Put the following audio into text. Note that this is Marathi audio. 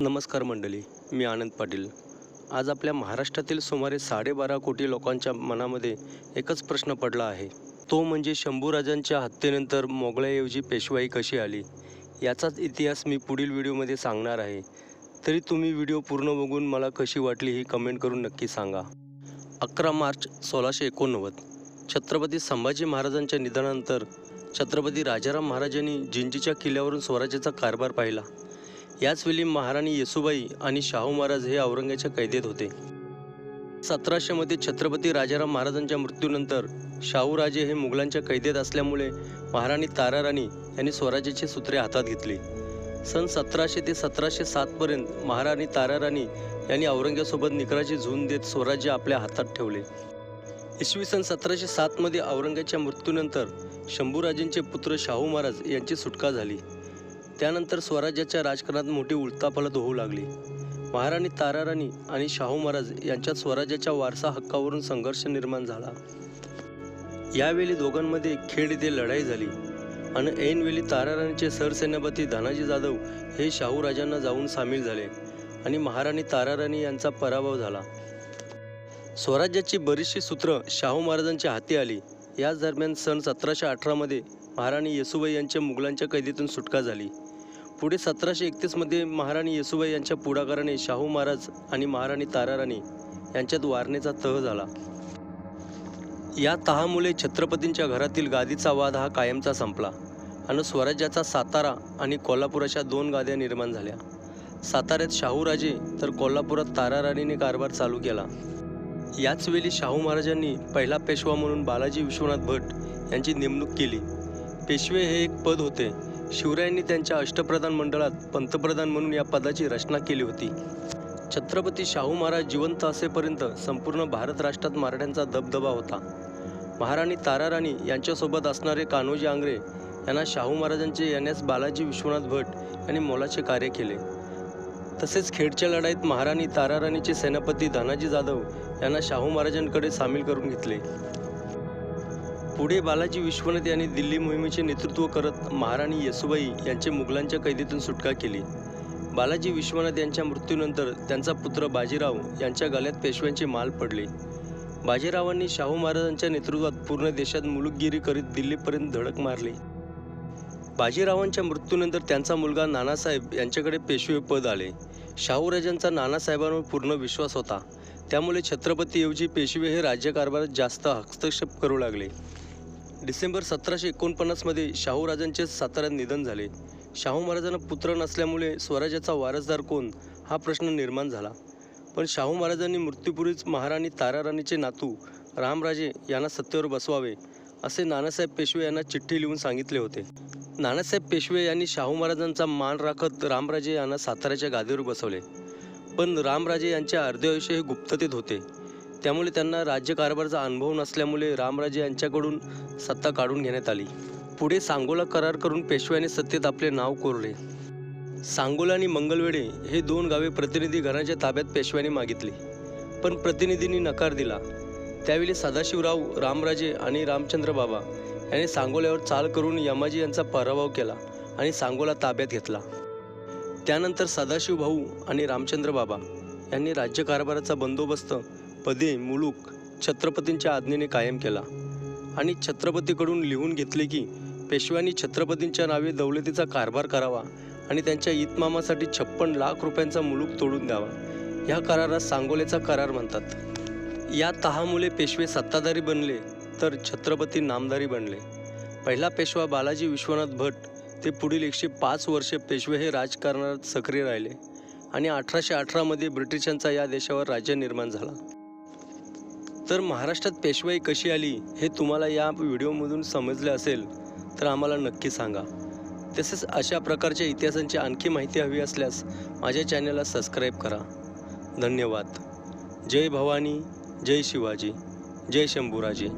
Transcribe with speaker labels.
Speaker 1: नमस्कार मंडळी मी आनंद पाटील. आज आपल्या महाराष्ट्रातील सुमारे साडेबारा कोटी लोकांच्या मनामध्ये एकच प्रश्न पडला आहे. तो म्हणजे शंभूराजांच्या हत्येनंतर मोगळ्याऐवजी पेशवाई कशी आली? याचाच इतिहास मी पुढील व्हिडिओमध्ये सांगणार आहे. तरी तुम्ही व्हिडिओ पूर्ण बघून मला कशी वाटली ही कमेंट करून नक्की सांगा. अकरा मार्च सोळाशे एकोणनव्वद छत्रपती संभाजी महाराजांच्या निधनानंतर छत्रपती राजाराम महाराजांनी जिंजीच्या किल्ल्यावरून स्वराज्याचा कारभार पाहिला. याचवेळी महाराणी येसुबाई आणि शाहू महाराज हे औरंगाच्या कैदेत होते. सतराशेमध्ये छत्रपती राजाराम महाराजांच्या मृत्यूनंतर शाहूराजे हे मुघलांच्या कैदेत असल्यामुळे महाराणी ताराराणी यांनी स्वराज्याची सूत्रे हातात घेतली. सन सतराशे ते सतराशे सातपर्यंत महाराणी ताराराणी यांनी औरंगासोबत निकराची झून देत स्वराज्य आपल्या हातात ठेवले. इसवी सन सतराशे सातमध्ये औरंगाच्या मृत्यूनंतर शंभूराजेंचे पुत्र शाहू महाराज यांची सुटका झाली. त्यानंतर स्वराज्याच्या राजकारणात मोठी उलताफलत होऊ लागली. महाराणी ताराराणी आणि शाहू महाराज यांच्यात स्वराज्याच्या वारसा हक्कावरून संघर्ष निर्माण झाला. यावेळी दोघांमध्ये खेड येथे लढाई झाली आणि ऐनवेळी ताराराणीचे सरसेनापती धनाजी जाधव हे शाहू राजांना जाऊन सामील झाले आणि महाराणी ताराराणी यांचा पराभव झाला. स्वराज्याची बरीचशी सूत्र शाहू महाराजांच्या हाती आली. याच दरम्यान सन सतराशे अठरामध्ये महाराणी येसुबाई यांच्या मुघलांच्या कैदीतून सुटका झाली. पुढे सतराशे एकतीसमध्ये महाराणी येसुबाई यांच्या पुढाकाराने शाहू महाराज आणि महाराणी ताराराणी यांच्यात वारणेचा तह झाला. या तहामुळे छत्रपतींच्या घरातील गादीचा वाद हा कायमचा संपला आणि स्वराज्याचा सातारा आणि कोल्हापूर अशा दोन गाद्या निर्माण झाल्या. साताऱ्यात शाहूराजे तर कोल्हापुरात ताराराणीने कारभार चालू केला. याचवेळी शाहू महाराजांनी पहिला पेशवा म्हणून बालाजी विश्वनाथ भट यांची नेमणूक केली. पेशवे हे एक पद होते. शिवरायांनी त्यांच्या अष्टप्रधान मंडळात पंतप्रधान म्हणून या पदाची रचना केली होती. छत्रपती शाहू महाराज जिवंत असेपर्यंत संपूर्ण भारत राष्ट्रात मराठ्यांचा दबदबा होता. महाराणी ताराराणी यांच्यासोबत असणारे कान्होजी आंग्रे यांना शाहू महाराजांचे येण्यास बालाजी विश्वनाथ भट यांनी मोलाचे कार्य केले. तसेच खेडच्या लढाईत महाराणी ताराराणीचे सेनापती धनाजी जाधव यांना शाहू महाराजांकडे सामील करून घेतले. पुढे बालाजी विश्वनाथ यांनी दिल्ली मोहिमेचे नेतृत्व करत महाराणी येसुबाई यांचे मुघलांच्या कैदेतून सुटका केली. बालाजी विश्वनाथ यांच्या मृत्यूनंतर त्यांचा पुत्र बाजीराव यांच्या गळ्यात पेशव्यांचे माल पडले. बाजीरावांनी शाहू महाराजांच्या नेतृत्वात पूर्ण देशात मुलुकगिरी करीत दिल्लीपर्यंत धडक मारली. बाजीरावांच्या मृत्यूनंतर त्यांचा मुलगा नानासाहेब यांच्याकडे पेशवे पद आले. शाहूराजांचा नानासाहेबांवर पूर्ण विश्वास होता. त्यामुळे छत्रपतीऐवजी पेशवे हे राज्यकारभारात जास्त हस्तक्षेप करू लागले. डिसेंबर सतराशे एकोणपन्नासमध्ये शाहूराजांचे साताऱ्यात निधन झाले. शाहू महाराजांना पुत्र नसल्यामुळे स्वराज्याचा वारसदार कोण हा प्रश्न निर्माण झाला. पण शाहू महाराजांनी मृत्यूपूर्वीच महाराणी ताराराणीचे नातू रामराजे यांना सत्तेवर बसवावे असे नानासाहेब पेशवे यांना चिठ्ठी लिहून सांगितले होते. नानासाहेब पेशवे यांनी शाहू महाराजांचा मान राखत रामराजे यांना साताऱ्याच्या गादीवर बसवले. पण रामराजे यांचे अर्धे आयुष्य हे गुप्ततेत होते. त्यामुळे त्यांना राज्यकारभाराचा अनुभव नसल्यामुळे रामराजे यांच्याकडून सत्ता काढून घेण्यात आली. पुढे सांगोला करार करून पेशव्याने सत्तेत आपले नाव कोरले. सांगोला आणि मंगलवेढे हे दोन गावे प्रतिनिधी घराच्या ताब्यात पेशव्याने मागितली. पण प्रतिनिधींनी नकार दिला. त्यावेळी सदाशिवराव रामराजे आणि रामचंद्र बाबा यांनी सांगोल्यावर चाल करून यमाजी यांचा पराभव केला आणि सांगोला ताब्यात घेतला. त्यानंतर सदाशिव भाऊ आणि रामचंद्र बाबा यांनी राज्यकारभाराचा बंदोबस्त पदे मुलूक छत्रपतींच्या आज्ञेने कायम केला. आणि छत्रपतीकडून लिहून घेतले की पेशव्यांनी छत्रपतींच्या नावे दौलतीचा कारभार करावा आणि त्यांच्या इतमामासाठी छप्पन लाख रुपयांचा मुलूक तोडून द्यावा. ह्या करारास सांगोलेचा करार म्हणतात. या तहामुळे पेशवे सत्ताधारी बनले तर छत्रपती नामधारी बनले. पहिला पेशवा बालाजी विश्वनाथ भट ते पुढील एकशे पाच वर्षे पेशवे हे राजकारणात सक्रिय राहिले. आणि अठराशे अठरामध्ये ब्रिटिशांचा या देशावर राज्य निर्माण झाला. तर महाराष्ट्रात पेशवाई कशी आली हे तुम्हाला या व्हिडिओमधून समजले असेल तर आम्हाला नक्की सांगा. तसेच अशा प्रकारच्या इतिहासांची आणखी माहिती हवी असल्यास माझ्या चॅनलला सबस्क्राईब करा. धन्यवाद. जय भवानी जय शिवाजी जय शंभूराजी.